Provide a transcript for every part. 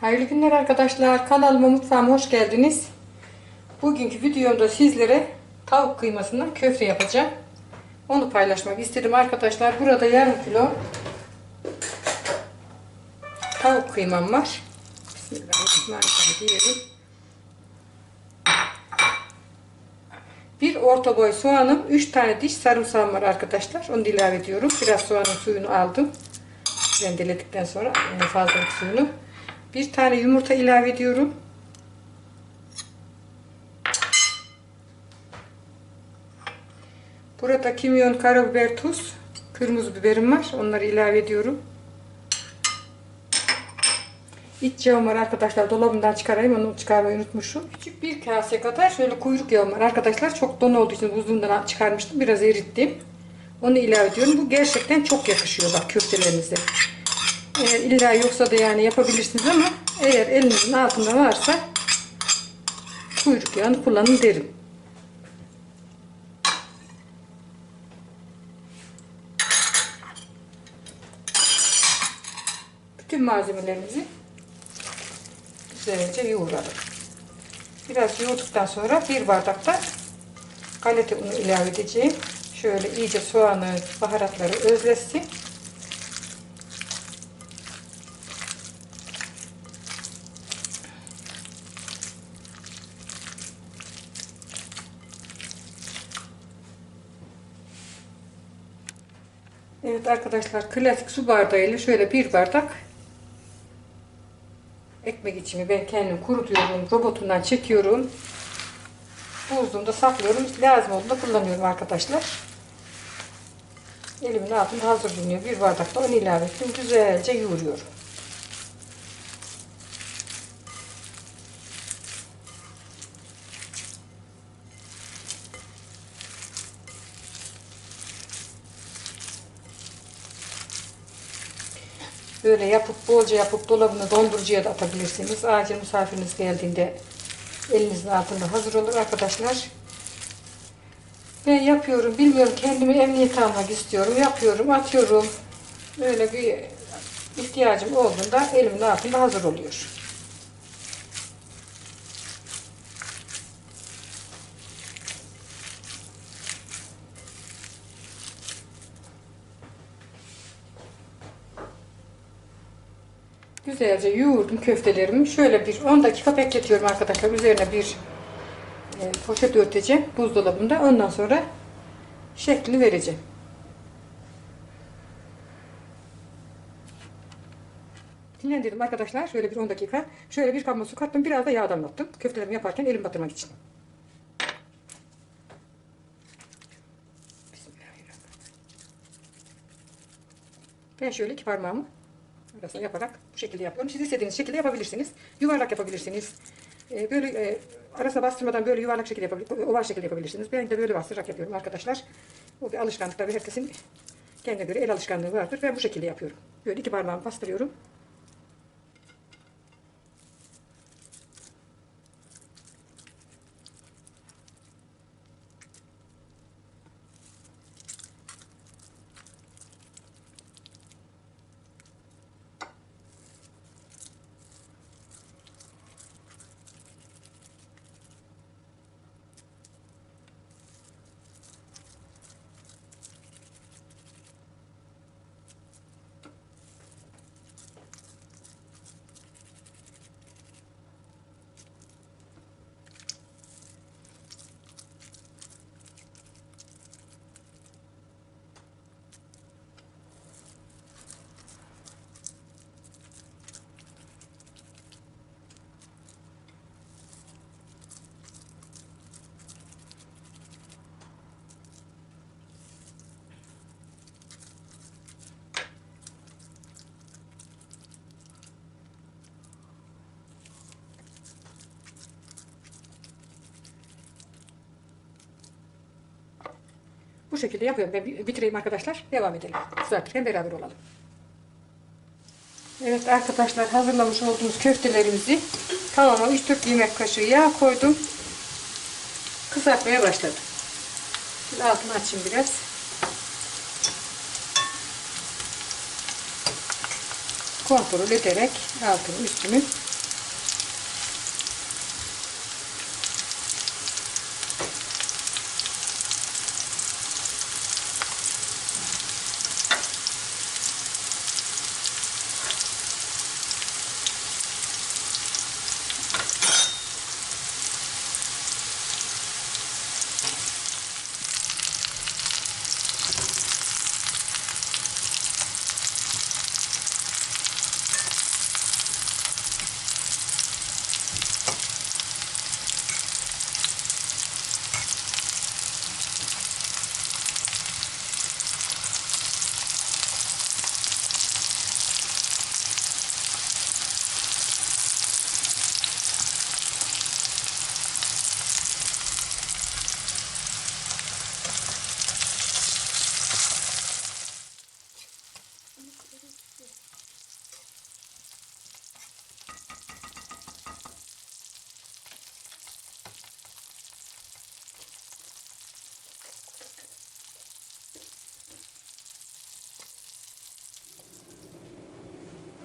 Hayırlı günler arkadaşlar. Kanalıma mutfağıma hoş geldiniz. Bugünkü videomda sizlere tavuk kıymasından köfte yapacağım. Onu paylaşmak istedim arkadaşlar. Burada yarım kilo tavuk kıymam var. Bismillahirrahmanirrahim. Bir orta boy soğanım, 3 tane diş sarımsağım var arkadaşlar. Onu ilave ediyorum. Biraz soğanın suyunu aldım. Rendeledikten sonra fazlalık suyunu. Bir tane yumurta ilave ediyorum. Burada kimyon, karabiber, tuz, kırmızı biberim var. Onları ilave ediyorum. İç yağım var arkadaşlar. Dolabımdan çıkarayım. Onu çıkarmayı unutmuşum. Küçük bir kase kadar şöyle kuyruk yağım var arkadaşlar. Çok don olduğu için buzluğundan çıkarmıştım. Biraz erittim. Onu ilave ediyorum. Bu gerçekten çok yakışıyor bak köftelerinize. Eğer illa yoksa da yani yapabilirsiniz ama eğer elinizin altında varsa kuyruk yağını kullanın derim. Bütün malzemelerimizi güzelce yoğuralım. Biraz yoğurduktan sonra bir bardakta galeta unu ilave edeceğim. Şöyle iyice soğanı, baharatları özlesin. Evet arkadaşlar klasik su bardağıyla şöyle bir bardak ekmek içimi ben kendim kurutuyorum. Robotundan çekiyorum. Buzluğumda saklıyorum. Lazım olduğunda kullanıyorum arkadaşlar. Elimin altında hazır bulunuyor. Bir bardakta onu ilave ettim. Güzelce yoğuruyorum. Böyle yapıp bolca yapıp dolabına dondurucuya da atabilirsiniz. Acil misafiriniz geldiğinde elinizin altında hazır olur arkadaşlar. Ben yapıyorum. Bilmiyorum kendimi emniyete almak istiyorum. Yapıyorum, atıyorum. Böyle bir ihtiyacım olduğunda elimin altında hazır oluyor. Güzelce yoğurdum köftelerimi. Şöyle bir 10 dakika bekletiyorum arkadaşlar. Üzerine bir e, poşet örteceğim buzdolabında. Ondan sonra şeklini vereceğim. Dinlendirdim arkadaşlar. Şöyle bir 10 dakika. Şöyle bir kavanoz su kattım. Biraz da yağ damlattım. Köftelerimi yaparken elim batırmak için. Ben şöyle iki parmağımı arasına yaparak bu şekilde yapıyorum. Siz istediğiniz şekilde yapabilirsiniz. Yuvarlak yapabilirsiniz. Ee, böyle e, arasına bastırmadan böyle yuvarlak şekilde yapabilirsiniz. Oval şekilde yapabilirsiniz. Ben de böyle bastırarak yapıyorum arkadaşlar. Bu bir alışkanlık tabii herkesin kendine göre el alışkanlığı vardır. Ben bu şekilde yapıyorum. Böyle iki parmağımı bastırıyorum. Bu şekilde yapıyorum. Ben bi- bitireyim arkadaşlar. Devam edelim. Kızartırken beraber olalım. Evet arkadaşlar hazırlamış olduğumuz köftelerimizi tavama 3-4 yemek kaşığı yağ koydum. Kızartmaya başladım. Şimdi altını açayım biraz. kontrol ederek altını üstünü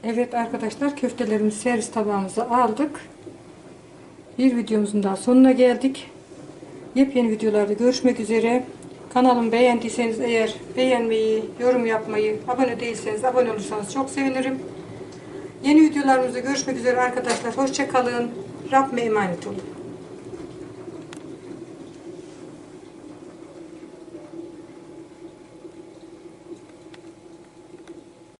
Evet arkadaşlar köftelerimizi servis tabağımıza aldık. Bir videomuzun daha sonuna geldik. Yepyeni videolarda görüşmek üzere. Kanalımı beğendiyseniz eğer beğenmeyi, yorum yapmayı, abone değilseniz abone olursanız çok sevinirim. Yeni videolarımızda görüşmek üzere arkadaşlar. Hoşçakalın. Rabbime emanet olun.